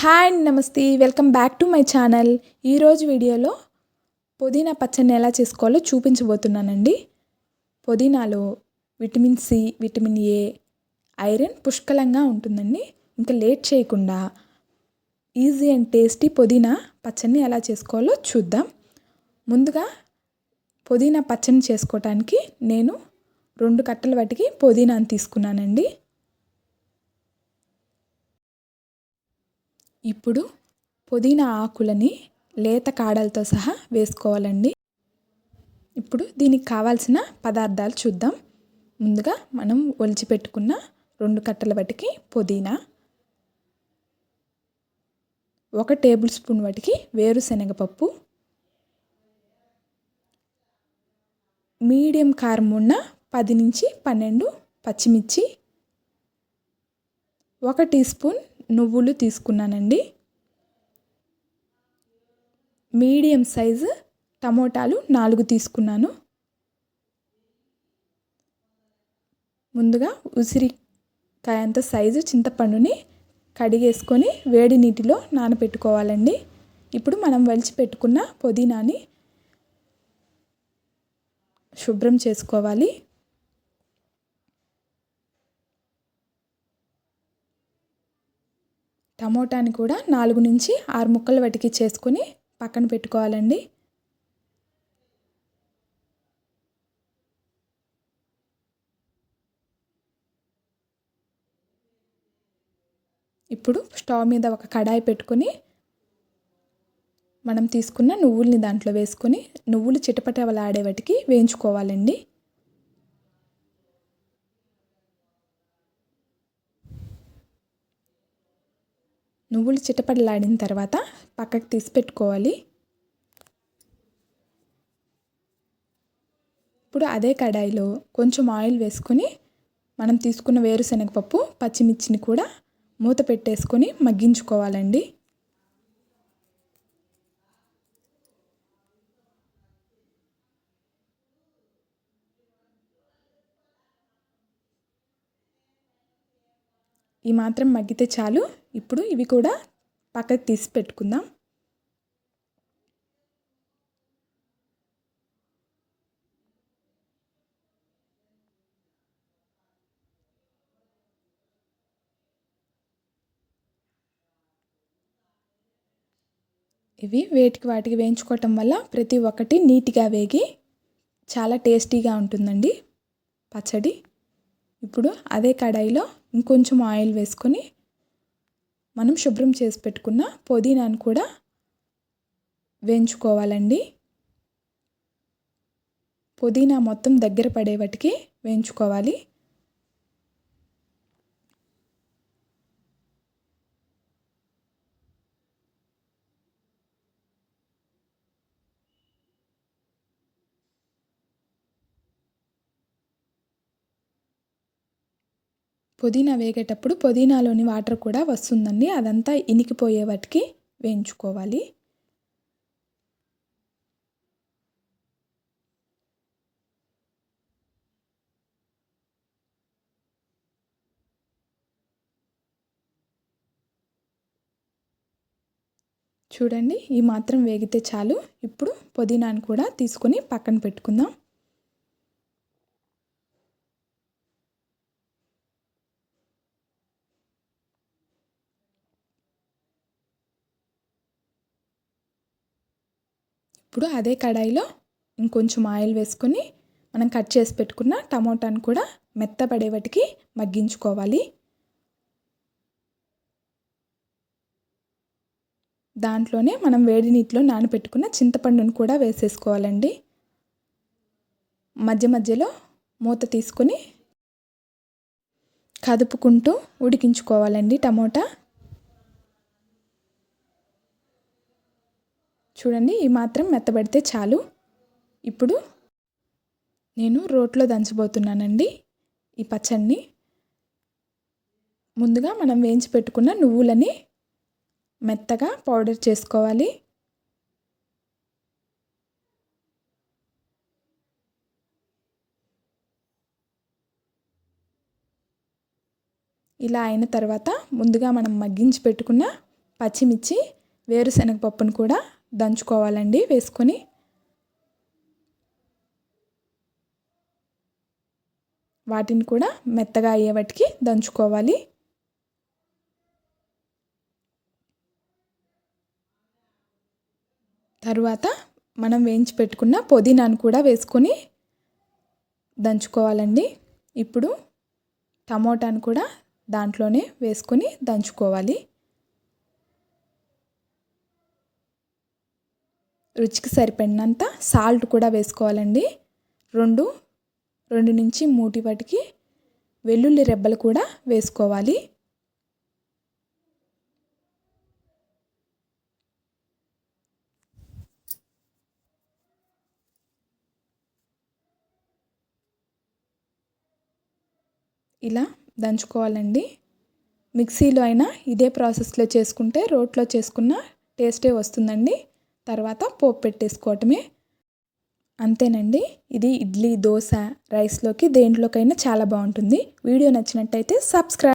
Hi and నమస్తే. Welcome back to my channel. ఈరోజు వీడియోలో పుదీనా పచ్చడిని ఎలా చేసుకోవాలో చూపించబోతున్నానండి. పుదీనాలో vitamin C vitamin A iron పుష్కలంగా ఉంటుందండి. ఇంకా లేట్ చేయకుండా ఈజీ అండ్ టేస్టీ పుదీనా పచ్చడిని ఎలా చేసుకోవాలో చూద్దాం. ముందుగా పుదీనా పచ్చడిని చేసుకోవటానికి నేను రెండు కట్టల వాటికి పుదీనాను తీసుకున్నానండి. ఇప్పుడు పుదీనా ఆకులని లేత కాడలతో సహా వేసుకోవాలండి. ఇప్పుడు దీనికి కావాల్సిన పదార్థాలు చూద్దాం. ముందుగా మనం ఒలిచిపెట్టుకున్న రెండు కట్టల వాటికి పుదీనా ఒక టేబుల్ స్పూన్ వాటికి వేరుశనగపప్పు మీడియం కారం ఉన్న పది నుంచి పన్నెండు పచ్చిమిర్చి ఒక టీ స్పూన్ నువ్వులు తీసుకున్నానండి. మీడియం సైజు టమోటాలు నాలుగు తీసుకున్నాను. ముందుగా ఉసిరికాయంత సైజు చింతపండుని కడిగేసుకొని వేడి నీటిలో నానబెట్టుకోవాలండి ఇప్పుడు మనం వలిచి పెట్టుకున్న పుదీనాని శుభ్రం చేసుకోవాలి. టమోటాని కూడా నాలుగు నుంచి ఆరు ముక్కలు వటికి చేసుకొని పక్కన పెట్టుకోవాలండి. ఇప్పుడు స్టవ్ మీద ఒక కడాయి పెట్టుకొని మనం తీసుకున్న నువ్వుల్ని దాంట్లో వేసుకొని నువ్వులు చిటపటవలాడే వేయించుకోవాలండి. నువ్వులు చిటపటలాడిన తర్వాత పక్కకు తీసి పెట్టుకోవాలి. ఇప్పుడు అదే కడాయిలో కొంచెం ఆయిల్ వేసుకొని మనం తీసుకున్న వేరుశనగపప్పు పచ్చిమిర్చిని కూడా మూత పెట్టేసుకొని మగ్గించుకోవాలండి. ఈ మాత్రం మగ్గితే చాలు. ఇప్పుడు ఇవి కూడా పక్కకు తీసి పెట్టుకుందాం. ఇవి వేటికి వాటికి వేయించుకోవటం వల్ల ప్రతి ఒక్కటి నీట్గా వేగి చాలా టేస్టీగా ఉంటుందండి పచ్చడి. ఇప్పుడు అదే కడాయిలో ఇంకొంచెం ఆయిల్ వేసుకొని మనం శుభ్రం చేసి పెట్టుకున్న పుదీనాను కూడా వేయించుకోవాలండి. పుదీనా మొత్తం దగ్గర పడే వాటికి వేయించుకోవాలి. పుదీనా వేగేటప్పుడు పుదీనాలోని వాటర్ కూడా వస్తుందండి. అదంతా ఇనికిపోయే వాటికి వేయించుకోవాలి. చూడండి ఈ మాత్రం వేగితే చాలు. ఇప్పుడు పుదీనాను కూడా తీసుకొని పక్కన పెట్టుకుందాం. ఇప్పుడు అదే కడాయిలో ఇంకొంచెం ఆయిల్ వేసుకొని మనం కట్ చేసి పెట్టుకున్న టమోటాను కూడా మెత్తపడే వాటికి మగ్గించుకోవాలి. దాంట్లోనే మనం వేడి నీటిలో నానబెట్టుకున్న చింతపండును కూడా వేసేసుకోవాలండి. మధ్య మధ్యలో మూత తీసుకొని కదుపుకుంటూ ఉడికించుకోవాలండి టమోటా. చూడండి ఈ మాత్రం మెత్తబడితే చాలు. ఇప్పుడు నేను రోట్లో దంచబోతున్నానండి ఈ పచ్చడిని ముందుగా మనం వేయించి పెట్టుకున్న నువ్వులని మెత్తగా పౌడర్ చేసుకోవాలి. ఇలా అయిన తర్వాత ముందుగా మనం మగ్గించి పెట్టుకున్న పచ్చిమిర్చి వేరుశనగ పప్పును కూడా దంచుకోవాలండి వేసుకొని. వాటిని కూడా మెత్తగా అయ్యేవాటికి దంచుకోవాలి. తరువాత మనం వేయించి పెట్టుకున్న పుదీనాను కూడా వేసుకొని దంచుకోవాలండి. ఇప్పుడు టమోటాను కూడా దాంట్లోనే వేసుకొని దంచుకోవాలి. రుచికి సరిపడినంత సాల్ట్ కూడా వేసుకోవాలండి. రెండు రెండు నుంచి మూటి వాటికి వెల్లుల్లి రెబ్బలు కూడా వేసుకోవాలి. ఇలా దంచుకోవాలండి. మిక్సీలో అయినా ఇదే ప్రాసెస్లో చేసుకుంటే రోట్లో చేసుకున్న టేస్టే వస్తుందండి. తర్వాత పోపు పెట్టేసుకోవటమే. అంతేనండి. ఇది ఇడ్లీ దోశ రైస్లోకి దేంట్లోకైనా చాలా బాగుంటుంది. వీడియో నచ్చినట్టయితే సబ్స్క్రైబ్